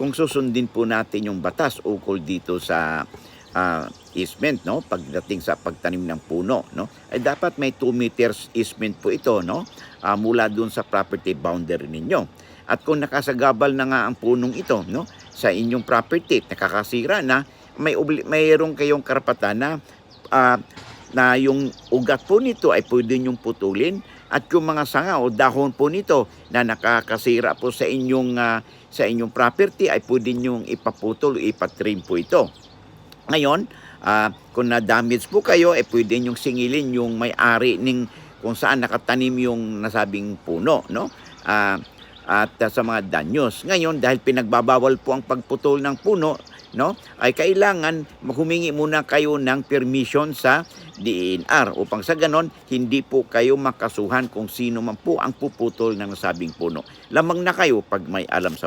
kung susundin po natin yung batas ukol dito sa ah, easement no? Pagdating sa pagtanim ng puno no? Ay dapat may 2 meters easement po ito no? Ah, mula doon sa property boundary ninyo. At kung nakasagabal na nga ang punong ito no? Sa inyong property nakakasira na may mayroong kayong karapatan na ah, na yung ugat po nito ay pwede niyong putulin at yung mga sanga o dahon po nito na nakakasira po sa inyong ah, sa inyong property ay pwede niyong ipaputol o ipatrim po ito. Ngayon, ah, kung na-damage po kayo, eh pwede niyong singilin yung may-ari ng kung saan nakatanim yung nasabing puno, no? Ah, at ah, sa mga danyos. Ngayon, dahil pinagbabawal po ang pagputol ng puno, no? Ay kailangan humingi muna kayo ng permission sa DENR upang sa ganon hindi po kayo makasuhan kung sino man po ang puputol ng nasabing puno. Lamang na kayo pag may alam sa